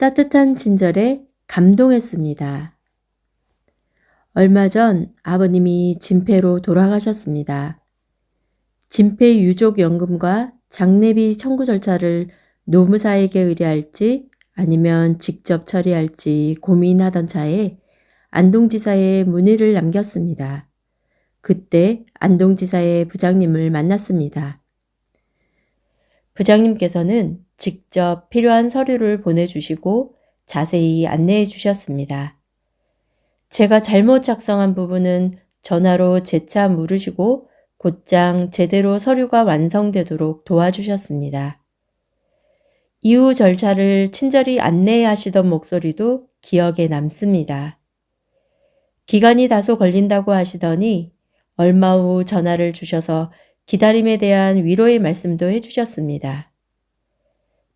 따뜻한 친절에 감동했습니다. 얼마 전 아버님이 진폐로 돌아가셨습니다. 진폐 유족 연금과 장례비 청구 절차를 노무사에게 의뢰할지 아니면 직접 처리할지 고민하던 차에 안동지사에 문의를 남겼습니다. 그때 안동지사의 부장님을 만났습니다. 부장님께서는 직접 필요한 서류를 보내주시고 자세히 안내해 주셨습니다. 제가 잘못 작성한 부분은 전화로 재차 물으시고 곧장 제대로 서류가 완성되도록 도와주셨습니다. 이후 절차를 친절히 안내하시던 목소리도 기억에 남습니다. 기간이 다소 걸린다고 하시더니 얼마 후 전화를 주셔서 기다림에 대한 위로의 말씀도 해주셨습니다.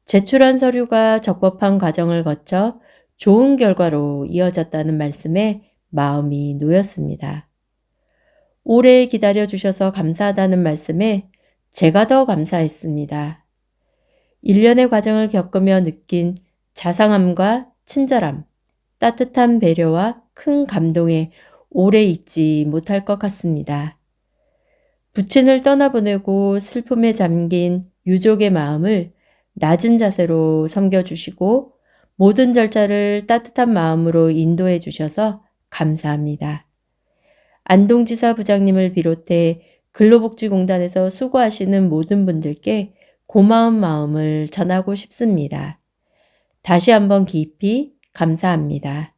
제출한 서류가 적법한 과정을 거쳐 좋은 결과로 이어졌다는 말씀에 마음이 놓였습니다. 오래 기다려 주셔서 감사하다는 말씀에 제가 더 감사했습니다. 일련의 과정을 겪으며 느낀 자상함과 친절함, 따뜻한 배려와 큰 감동에 오래 잊지 못할 것 같습니다. 부친을 떠나보내고 슬픔에 잠긴 유족의 마음을 낮은 자세로 섬겨주시고 모든 절차를 따뜻한 마음으로 인도해 주셔서 감사합니다. 안동지사 부장님을 비롯해 근로복지공단에서 수고하시는 모든 분들께 고마운 마음을 전하고 싶습니다. 다시 한번 깊이 감사합니다.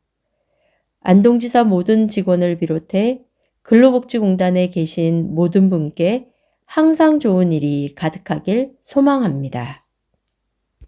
안동지사 모든 직원을 비롯해 근로복지공단에 계신 모든 분께 항상 좋은 일이 가득하길 소망합니다.